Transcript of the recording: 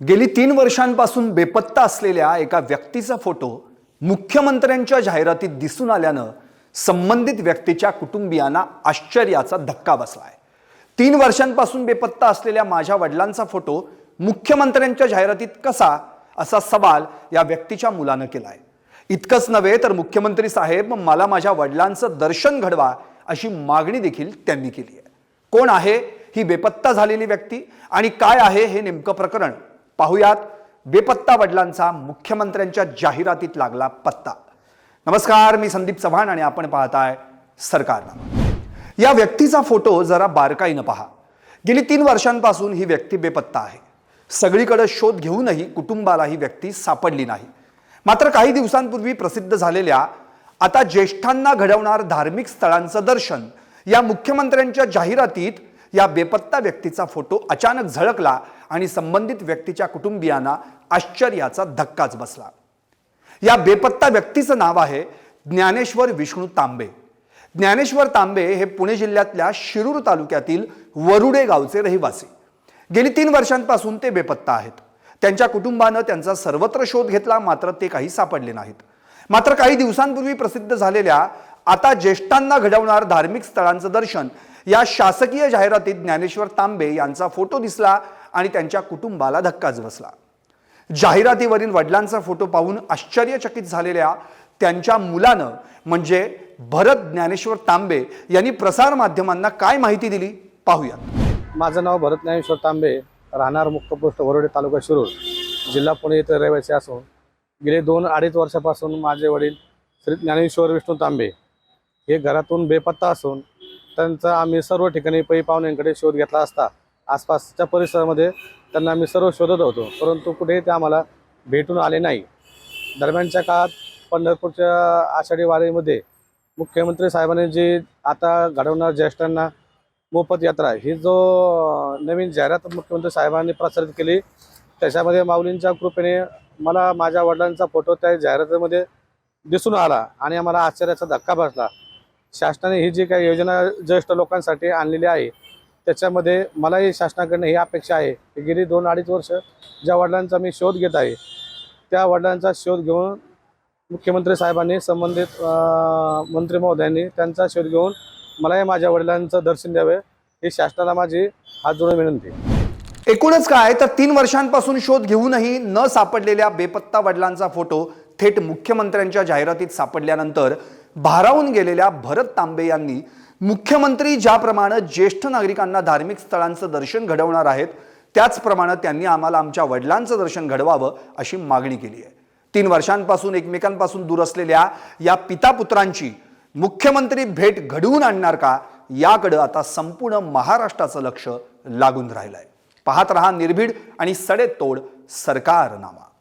गेली तीन वर्षांपासून बेपत्ता असलेल्या एका व्यक्तीचा फोटो मुख्यमंत्र्यांच्या जाहिरातीत दिसून आल्यानं संबंधित व्यक्तीच्या कुटुंबियांना आश्चर्याचा धक्का बसलाय. तीन वर्षांपासून बेपत्ता असलेल्या माझ्या वडिलांचा फोटो मुख्यमंत्र्यांच्या जाहिरातीत कसा? असा सवाल या व्यक्तीच्या मुलानं केलाय. इतकंच नव्हे तर मुख्यमंत्री साहेब मला माझ्या वडिलांचं दर्शन घडवा अशी मागणी देखील त्यांनी केली आहे कोण आहे ही बेपत्ता झालेली व्यक्ती आणि काय आहे हे नेमकं प्रकरण? पाहुयात बेपत्ता वडिलांचा मुख्यमंत्र्यांच्या जाहिरातीत लागला पत्ता. नमस्कार मी संदीप चव्हाण आणि आपण पाहताय सरकारनामा या व्यक्तीचा फोटो जरा बारकाईनं पहा. गेली तीन वर्षांपासून ही व्यक्ती बेपत्ता आहे. सगळीकडे शोध घेऊनही कुटुंबाला ही व्यक्ती सापडली नाही. मात्र काही दिवसांपूर्वी प्रसिद्ध झालेल्या आता ज्येष्ठांना घडवणार धार्मिक स्थळांचं दर्शन या मुख्यमंत्र्यांच्या जाहिरातीत या बेपत्ता व्यक्तीचा फोटो अचानक झळकला आणि संबंधित व्यक्तीच्या कुटुंबियांना आश्चर्याचा धक्काच बसला. या बेपत्ता व्यक्तीचं नाव आहे ज्ञानेश्वर विष्णू तांबे. ज्ञानेश्वर तांबे हे पुणे जिल्ह्यातल्या शिरूर तालुक्यातील वरुडे गावचे रहिवासी. गेली तीन वर्षांपासून ते बेपत्ता आहेत. त्यांच्या कुटुंबानं त्यांचा सर्वत्र शोध घेतला मात्र ते काही सापडले नाहीत. मात्र काही दिवसांपूर्वी प्रसिद्ध झालेल्या आता ज्येष्ठांना घडवणार धार्मिक स्थळांचं दर्शन या शासकीय जाहिरातीत ज्ञानेश्वर तांबे यांचा फोटो दिसला आणि त्यांच्या कुटुंबाला धक्काच बसला. जाहिरातीवरील वडिलांचा फोटो पाहून आश्चर्यचकित झालेल्या त्यांच्या मुलानं म्हणजे भरत ज्ञानेश्वर तांबे यांनी प्रसार माध्यमांना काय माहिती दिली? पाहूया माझं नाव भरत ज्ञानेश्वर तांबे राहणार मुक्तपोस्ट वरोडे तालुका शिरूर जिल्हा पुणे येथे रहिवासी असून गेले दोन अडीच वर्षापासून माझे वडील श्री ज्ञानेश्वर विष्णू तांबे हे घरातून बेपत्ता असून त्यांचा आम्ही सर्व ठिकाणी पै पाहुण्यांकडे शोध घेतला असता. आसपासच्या परिसरामध्ये त्यांना आम्ही सर्व शोधत होतो. परंतु कुठेही ते आम्हाला भेटून आले नाही. दरम्यानच्या काळात पंढरपूरच्या आषाढी वारीमध्ये मुख्यमंत्री साहेबांनी जी आता घडवणार ज्येष्ठांना मोफत यात्रा ही जो नवीन जाहिरात मुख्यमंत्री साहेबांनी प्रसारित केली त्याच्यामध्ये माऊलींच्या कृपेने मला माझ्या वडिलांचा फोटो त्या जाहिरातीमध्ये दिसून आला आणि आम्हाला आश्चर्याचा धक्का बसला. शासनाने ही जी काही योजना ज्येष्ठ लोकांसाठी आणलेली आहे त्याच्यामध्ये मलाही शासनाकडनं ही अपेक्षा आहे की गेली दोन अडीच वर्ष ज्या वडिलांचा मी शोध घेत आहे त्या वडिलांचा शोध घेऊन मुख्यमंत्री साहेबांनी संबंधित मंत्री महोदयांनी त्यांचा शोध घेऊन मलाही माझ्या वडिलांचं दर्शन द्यावे ही शासनाला माझी हात जोडून विनंती एकूणच काय? तर तीन वर्षांपासून शोध घेऊनही न सापडलेल्या बेपत्ता वडिलांचा फोटो थेट मुख्यमंत्र्यांच्या जाहिरातीत सापडल्यानंतर भारावून गेलेल्या भरत तांबे यांनी मुख्यमंत्री ज्याप्रमाणे ज्येष्ठ नागरिकांना धार्मिक स्थळांचं दर्शन घडवणार आहेत त्याचप्रमाणे त्यांनी आम्हाला आमच्या वडिलांचं दर्शन घडवावं अशी मागणी केली आहे. तीन वर्षांपासून एकमेकांपासून दूर असलेल्या या पितापुत्रांची मुख्यमंत्री भेट घडवून आणणार का याकडं आता संपूर्ण महाराष्ट्राचं लक्ष लागून राहिलंय. पाहत रहा निर्भीड आणि सडेतोड सरकारनामा.